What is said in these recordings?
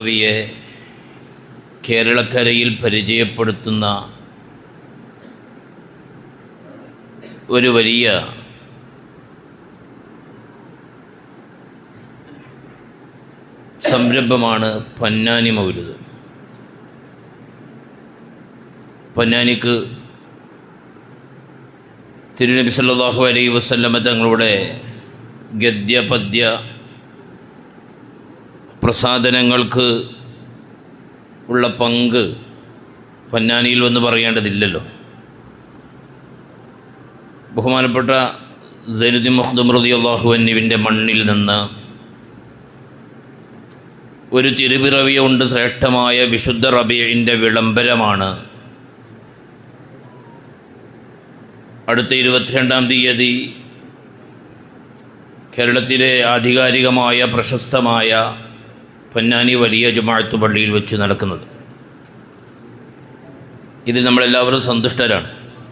കവിയെ കേരളക്കരയിൽ പരിചയപ്പെടുത്തുന്ന ഒരു വലിയ സംരംഭമാണ് പൊന്നാനി മൗലുത്. പൊന്നാനിക്ക് തിരുനബി സല്ലല്ലാഹു അലൈഹി വസല്ലമ തങ്ങളുടെ ഗദ്യ പദ്യ പ്രസാദനങ്ങൾക്ക് ഉള്ള പങ്ക് പൊന്നാനിയിൽ വന്ന് പറയേണ്ടതില്ലല്ലോ. ബഹുമാനപ്പെട്ട സൈനുദ്ദീൻ മുഹദ്ദും റതി അള്ളാഹു എന്നിവിന്റെ മണ്ണിൽ നിന്ന് ഒരു തിരുപിറവിയ ശ്രേഷ്ഠമായ വിശുദ്ധ റബിയിന്റെ വിളംബരമാണ്. അടുത്ത ഇരുപത്തിരണ്ടാം തീയതി കേരളത്തിലെ ആധികാരികമായ പ്രശസ്തമായ പൊന്നാനി വലിയ ജുമാഴത്ത് പള്ളിയിൽ വെച്ച് നടക്കുന്നത്. ഇതിൽ നമ്മളെല്ലാവരും സന്തുഷ്ടരാണ്.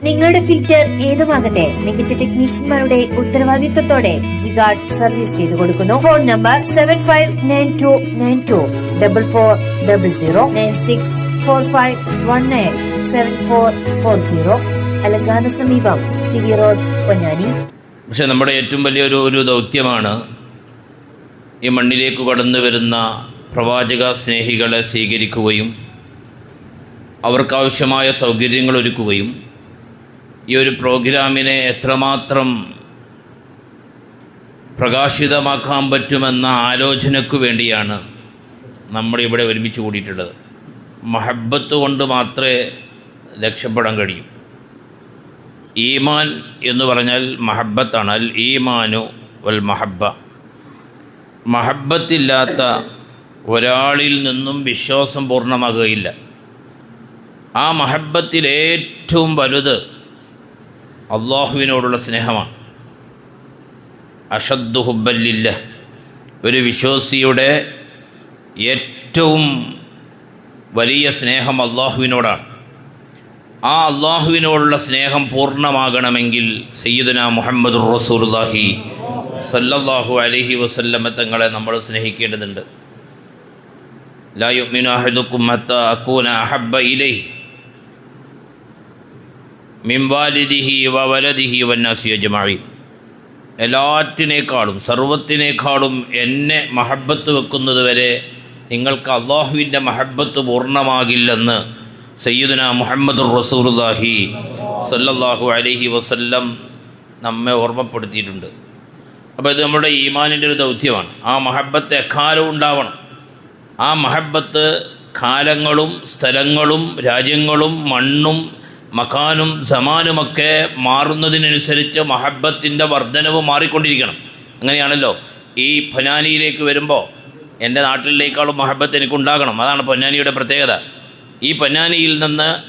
നിങ്ങളുടെ ഫിൽറ്റർ ഏതുമാകട്ടെ മികച്ച ടെക്നീഷ്യന്മാരുടെ ഉത്തരവാദിത്തത്തോടെ ജിഗാർഡ് സർവീസ് ചെയ്തു കൊടുക്കുന്നു. Phone number seven five nine two nine two double four double zero nine six four five one nine seven four four zero അലങ്കാന സമീപം സി വി റോഡ് പൊന്നാനി. പക്ഷെ നമ്മുടെ ഏറ്റവും വലിയൊരു ഒരു ദൗത്യമാണ് ഈ മണ്ണിലേക്ക് കടന്നു വരുന്ന പ്രവാചക സ്നേഹികളെ സ്വീകരിക്കുകയും അവർക്കാവശ്യമായ സൗകര്യങ്ങൾ ഒരുക്കുകയും ഈ ഒരു പ്രോഗ്രാമിനെ എത്രമാത്രം പ്രകാശിതമാക്കാൻ പറ്റുമെന്ന ആലോചനയ്ക്കു വേണ്ടിയാണ് നമ്മളിവിടെ ഒരുമിച്ച് കൂടിയിട്ടുള്ളത്. മഹബത്ത് കൊണ്ട് മാത്രമേ രക്ഷപ്പെടാൻ കഴിയും. ഈമാൻ എന്ന് പറഞ്ഞാൽ മഹബത്താണ്. അൽ ഈമാനു വൽ മഹബ. മഹബത്തില്ലാത്ത ഒരാളിൽ നിന്നും വിശ്വാസം പൂർണമാകുകയില്ല. ആ മഹബത്തിൽ ഏറ്റവും വലുത് അള്ളാഹുവിനോടുള്ള സ്നേഹമാണ്. അഷദ്ദു ഹുബല്ലില്ല ഒരു വിശ്വാസിയുടെ ഏറ്റവും വലിയ സ്നേഹം അള്ളാഹുവിനോടാണ്. ആ അള്ളാഹുവിനോടുള്ള സ്നേഹം പൂർണമാകണമെങ്കിൽ സയ്യിദുന മുഹമ്മദ് റസൂലുള്ളാഹി സല്ലല്ലാഹു അലഹി വസല്ലമ തങ്ങളെ നമ്മൾ സ്നേഹിക്കേണ്ടതുണ്ട്. ലാ യുഅ്മിനു أحدكم حتى أكون أحب ഇലൈഹി മിൻ വാലിദിഹി വലദിഹി വന്നാസി അജ്മഈൻ എല്ലാറ്റിനേക്കാളും സർവത്തിനേക്കാളും എന്നെ മഹബത്ത് വെക്കുന്നത് വരെ നിങ്ങൾക്ക് അള്ളാഹുവിന്റെ മഹബത്ത് പൂർണമാകില്ലെന്ന് സയ്യിദുന മുഹമ്മദ് റസൂർദാഹി സല്ലല്ലാഹു അലഹി വസല്ലം നമ്മെ ഓർമ്മപ്പെടുത്തിയിട്ടുണ്ട്. അപ്പോൾ ഇത് നമ്മുടെ ഈമാനിന്റെ ഒരു ദൗത്യമാണ്. ആ മഹബത്ത് എക്കാലവും ഉണ്ടാവണം. ആ മഹബത്ത് കാലങ്ങളും സ്ഥലങ്ങളും രാജ്യങ്ങളും മണ്ണും മക്കാനും സമാനുമൊക്കെ മാറുന്നതിനനുസരിച്ച് മഹബത്തിന്റെ വർധനവ് മാറിക്കൊണ്ടിരിക്കണം. അങ്ങനെയാണല്ലോ. ഈ പൊന്നാനിയിലേക്ക് വരുമ്പോൾ എന്റെ നാട്ടിലേക്കാളും മഹബത്ത് എനിക്കുണ്ടാകണം. അതാണ് പൊന്നാനിയുടെ പ്രത്യേകത. ഈ പൊന്നാനിയിൽ നിന്ന്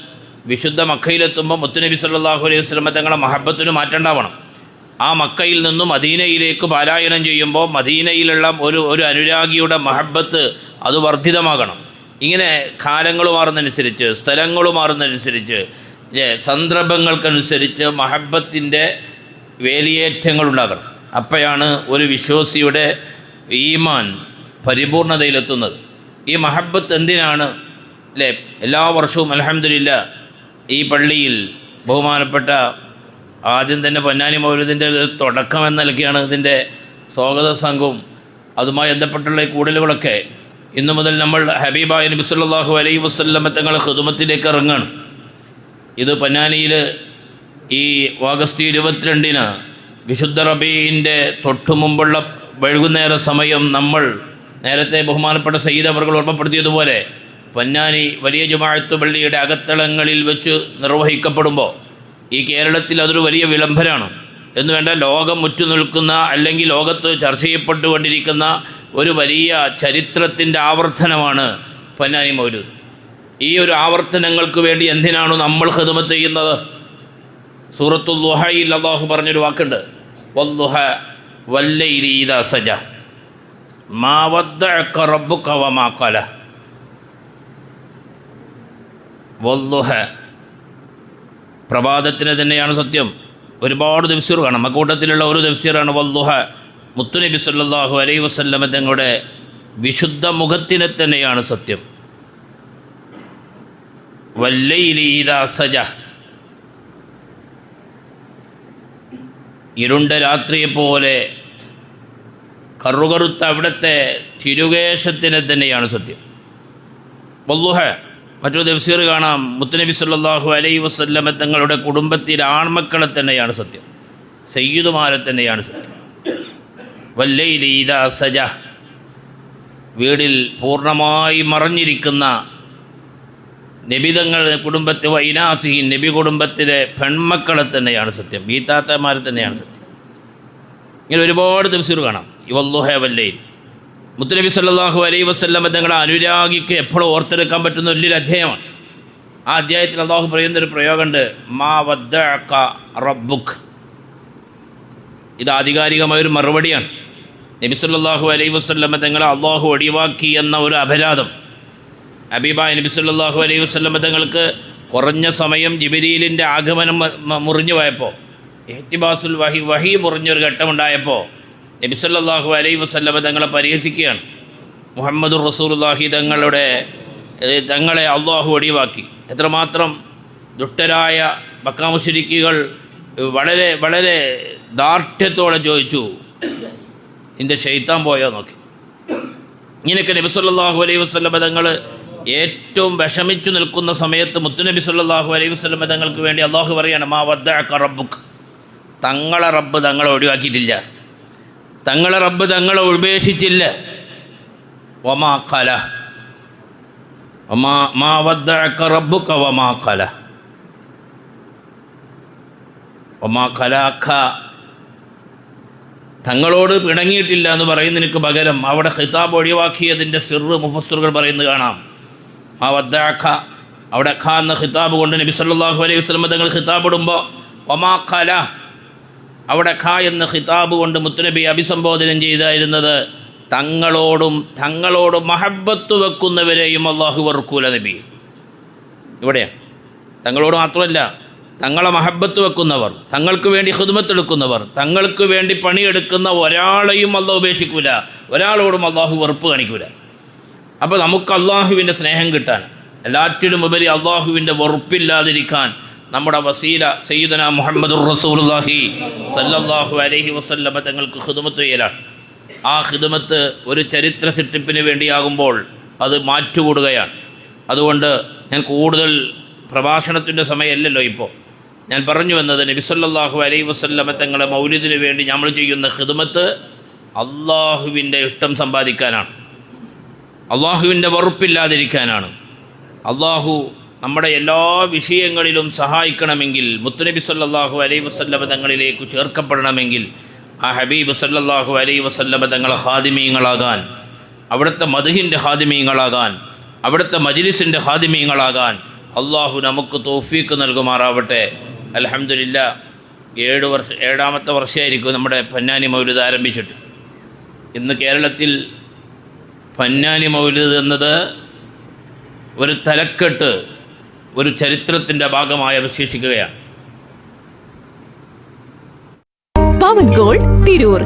വിശുദ്ധ മക്കയിലെത്തുമ്പോൾ മുത്തുനബി സല്ലാഹു അലൈഹി വസല്ലമ തങ്ങളെ മഹബത്തിന് മാറ്റണ്ടാവണം. ആ മക്കയിൽ നിന്നും മദീനയിലേക്ക് പാരായണം ചെയ്യുമ്പോൾ മദീനയിലുള്ള ഒരു ഒരു അനുരാഗിയുടെ മഹബത്ത് അത് വർദ്ധിതമാകണം. ഇങ്ങനെ കാലങ്ങൾ മാറുന്നതനുസരിച്ച് സ്ഥലങ്ങൾ മാറുന്നതനുസരിച്ച് സന്ദർഭങ്ങൾക്കനുസരിച്ച് മഹബത്തിന്റെ വേലിയേറ്റങ്ങൾ ഉണ്ടാകണം. അപ്പോഴാണ് ഒരു വിശ്വാസിയുടെ ഈമാൻ പരിപൂർണതയിലെത്തുന്നത്. ഈ മഹബത്ത് എന്തിനാണ്? അല്ലേ എല്ലാ വർഷവും അലഹമില്ല ഈ പള്ളിയിൽ ബഹുമാനപ്പെട്ട ആദ്യം തന്നെ പൊന്നാനി മൗലൂദിന്റെ തുടക്കം എന്ന നിലയ്ക്കാണ് ഇതിന്റെ സ്വാഗത സംഘവും. അതുമായി ബന്ധപ്പെട്ടുള്ള കൂടലുകളൊക്കെ ഇന്നു മുതൽ നമ്മൾ ഹബീബായ നബി സല്ലല്ലാഹു അലൈഹി വസല്ലമ തങ്ങളെ ഹുദുമത്തിലേക്ക് ഇറങ്ങാണ്. ഇത് പൊന്നാനിയിൽ ഈ ഓഗസ്റ്റ് ഇരുപത്തിരണ്ടിന് വിശുദ്ധ റബീന്റെ തൊട്ടു മുമ്പുള്ള വൈകുന്നേര സമയം നമ്മൾ നേരത്തെ ബഹുമാനപ്പെട്ട സയ്യിദ് അവർ ഓർമ്മപ്പെടുത്തിയതുപോലെ പൊന്നാനി വലിയ ജുമാഅത്ത് പള്ളിയുടെ അകത്തളങ്ങളിൽ വെച്ച് നിർവഹിക്കപ്പെടുമ്പോൾ ഈ കേരളത്തിൽ അതൊരു വലിയ വിളംബരമാണ് എന്ന് വേണ്ട ലോകം ഉറ്റുനിൽക്കുന്ന അല്ലെങ്കിൽ ലോകത്ത് ചർച്ച ചെയ്യപ്പെട്ടുകൊണ്ടിരിക്കുന്ന ഒരു വലിയ ചരിത്രത്തിന്റെ ആവർത്തനമാണ് പൊന്നാനി മൗലൂദ്. ഈ ഒരു ആവർത്തനങ്ങൾക്ക് വേണ്ടി എന്തിനാണ് നമ്മൾ ഹിദമത്ത് ചെയ്യുന്നത്? സൂറത്തു ലുഹയിൽ അള്ളാഹു പറഞ്ഞൊരു വാക്കുണ്ട്. വല്ലുഹ വല്ലൈലി ഇദാ സജ. മാ വദ്ദഅക റബ്ബുക വമാ ഖല. വല്ലുഹ പ്രഭാതത്തിന് തന്നെയാണ് സത്യം. ഒരുപാട് തഫ്സീർ കാണാം. അക്കൂട്ടത്തിലുള്ള ഒരു തഫ്സീറാണ് വല്ലുഹ മുത്തുനബി സല്ലാഹു അലൈ വസ്ല്ലമ തങ്ങളുടെ വിശുദ്ധ മുഖത്തിന് തന്നെയാണ് സത്യം. വല്ലയിലീത സജ. ഇരുണ്ട രാത്രിയെപ്പോലെ കറുകറുത്ത അവിടുത്തെ തിരുകേശത്തിനെ തന്നെയാണ് സത്യം. വല്ലുഹ മറ്റൊരു തഫ്സീർ കാണാം. മുത്തുനബി സല്ലാഹു അലൈ വസ്ല്ലമ തങ്ങളുടെ കുടുംബത്തിലെ ആൺമക്കളെ തന്നെയാണ് സത്യം. സയ്യിദുമാരെ തന്നെയാണ് സത്യം. വല്ലയിലീത സജ. വീടിൽ പൂർണമായി മറഞ്ഞിരിക്കുന്ന നബിതങ്ങൾ കുടുംബത്തിൽ വൈനാസി നബി കുടുംബത്തിലെ പെൺമക്കളെ തന്നെയാണ് സത്യം. വീത്താത്തമാരെ തന്നെയാണ് സത്യം. ഇങ്ങനെ ഒരുപാട് തഫ്സീർ കാണാം. ഇവല്ലുഹ വല്ലയിൽ മുത്തുനബി സല്ലാഹു അലൈ വസല്ലമ തങ്ങളുടെ അനുരാഗിക്ക് എപ്പോഴും ഓർത്തെടുക്കാൻ പറ്റുന്ന വലിയൊരു അധ്യായമാണ്. ആ അധ്യായത്തിൽ അള്ളാഹു പറയുന്നൊരു പ്രയോഗമുണ്ട്. മാ വദ്ദഅക റബ്ബുക്ക് ഇത് ആധികാരികമായൊരു മറുപടിയാണ്. നബി സല്ലല്ലാഹു അലൈഹി വസല്ലമ തങ്ങളെ അള്ളാഹു ഒഴിവാക്കി എന്ന ഒരു അപരാധം. അബീബ നബി സല്ലല്ലാഹു അലൈഹി വസല്ലമ തങ്ങൾക്ക് കുറഞ്ഞ സമയം ജിബിരിയിലിന്റെ ആഗമനം മുറിഞ്ഞു പോയപ്പോൾ എഹ്തിബാസുൽ വഹി വഹി മുറിഞ്ഞൊരു ഘട്ടമുണ്ടായപ്പോൾ നബി അലൈ വസല്ലമ തങ്ങളെ പരിഹസിക്കുകയാണ്. മുഹമ്മദുർ റസൂലുള്ളാഹി തങ്ങളുടെ തങ്ങളെ അള്ളാഹു ഒഴിവാക്കി എത്രമാത്രം ദുഷ്ടരായ ബക്കാമുശരിക്കുകൾ വളരെ വളരെ ദാർഢ്യത്തോടെ ചോദിച്ചു നിന്റെ ഷെയ്ത്താൻ പോയോ? നോക്കി. ഇങ്ങനെയൊക്കെ നബി സല്ലല്ലാഹു അലൈഹി വസല്ലമ തങ്ങൾ ഏറ്റവും വിഷമിച്ചു നിൽക്കുന്ന സമയത്ത് മുത്തുനബി സല്ലല്ലാഹു അലൈഹി വസല്ലമ തങ്ങൾക്ക് വേണ്ടി അള്ളാഹു പറയാണ് മാ വദ്ദ റബ്ബുക്ക് തങ്ങളെ റബ്ബ് തങ്ങളെ ഒഴിവാക്കിയിട്ടില്ല. തങ്ങളെ റബ്ബ് തങ്ങളെ ഉപേക്ഷിച്ചില്ല. വമാ കല മാ വദ്ദഅക റബ്ബുക വമാ കല തങ്ങളോട് പിണങ്ങിയിട്ടില്ല എന്ന് പറയുന്നതിനു പകരം അവിടെ ഹിതാബ് ഒഴിവാക്കിയതിന്റെ സിറ് മുഫസ്സറുകൾ പറയുന്നത് കാണാം. ആ വദ്ദാഖ അവിടെ ഖ എന്ന ഹിതാബ് കൊണ്ട് നബി സല്ലല്ലാഹു അലൈഹി വസല്ലം തങ്ങൾ ഹിതാബ് ഇടുമ്പോൾ ഒമാ ഖല. അവിടെ ഖ എന്ന ഖിതാബ് കൊണ്ട് മുത്തുനബി അഭിസംബോധനം ചെയ്തായിരുന്നത് തങ്ങളോടും തങ്ങളോട് മഹബത്ത് വെക്കുന്നവരെയും അള്ളാഹു വർക്കൂല നബി. ഇവിടെയാണ് തങ്ങളോട് മാത്രമല്ല തങ്ങളെ മഹബത്ത് വെക്കുന്നവർ തങ്ങൾക്ക് വേണ്ടി ഹിദ്മത്തെടുക്കുന്നവർ തങ്ങൾക്ക് വേണ്ടി പണിയെടുക്കുന്ന ഒരാളെയും അള്ളാഹ് ഉപേക്ഷിക്കൂല ഒരാളോടും അള്ളാഹു വെറുപ്പ് കാണിക്കൂല. അപ്പോൾ നമുക്ക് അള്ളാഹുവിന്റെ സ്നേഹം കിട്ടാൻ എല്ലാറ്റിലും ഉപരി അള്ളാഹുവിന്റെ വെറുപ്പില്ലാതിരിക്കാൻ നമ്മുടെ വസീല സയ്യിദന മുഹമ്മദ് റസൂലുള്ളാഹി സല്ലല്ലാഹു അലൈഹി വസല്ലമ തങ്ങൾക്ക് ഹിദുമത്ത് ചെയ്യലാണ്. ആ ഹിദുമത്ത് ഒരു ചരിത്ര സൃഷ്ടിപ്പിന് വേണ്ടിയാകുമ്പോൾ അത് മാറ്റുകൂടുകയാണ്. അതുകൊണ്ട് ഞാൻ കൂടുതൽ പ്രഭാഷണത്തിന്റെ സമയമല്ലല്ലോ ഇപ്പോൾ. ഞാൻ പറഞ്ഞു വന്നത് നബിസല്ലാഹു അലൈ വസല്ലമ തങ്ങളെ മൗലിദിന് വേണ്ടി നമ്മൾ ചെയ്യുന്ന ഹിദുമത്ത് അള്ളാഹുവിന്റെ ഇഷ്ടം സമ്പാദിക്കാനാണ്. അള്ളാഹുവിന്റെ വറുപ്പില്ലാതിരിക്കാനാണ്. അള്ളാഹു നമ്മുടെ എല്ലാ വിഷയങ്ങളിലും സഹായിക്കണമെങ്കിൽ മുത്തുനബി സല്ലാഹു അലൈ വസല്ലമ തങ്ങളിലേക്ക് ചേർക്കപ്പെടണമെങ്കിൽ ആ ഹബീബ് സല്ലാഹു അലൈ വസല്ലമ തങ്ങളെ ഹാദിമീങ്ങളാകാൻ അവിടുത്തെ മധുഹിന്റെ ഹാദിമീങ്ങളാകാൻ അവിടുത്തെ മജ്ലിസിന്റെ ഹാദിമീങ്ങളാകാൻ അള്ളാഹു നമുക്ക് തോഫീക്ക് നൽകുമാറാവട്ടെ. അലഹമില്ല ഏഴ് വർഷ ഏഴാമത്തെ വർഷമായിരിക്കും നമ്മുടെ പൊന്നാനി മൗലിദ് ആരംഭിച്ചിട്ട്. ഇന്ന് കേരളത്തിൽ പൊന്നാനി മൗലിദ് എന്നത് ഒരു തലക്കെട്ട് ഒരു ചരിത്രത്തിന്റെ ഭാഗമായി അവശേഷിക്കുകയാണ്. പവൻ ഗോൾഡ് തിരൂർ.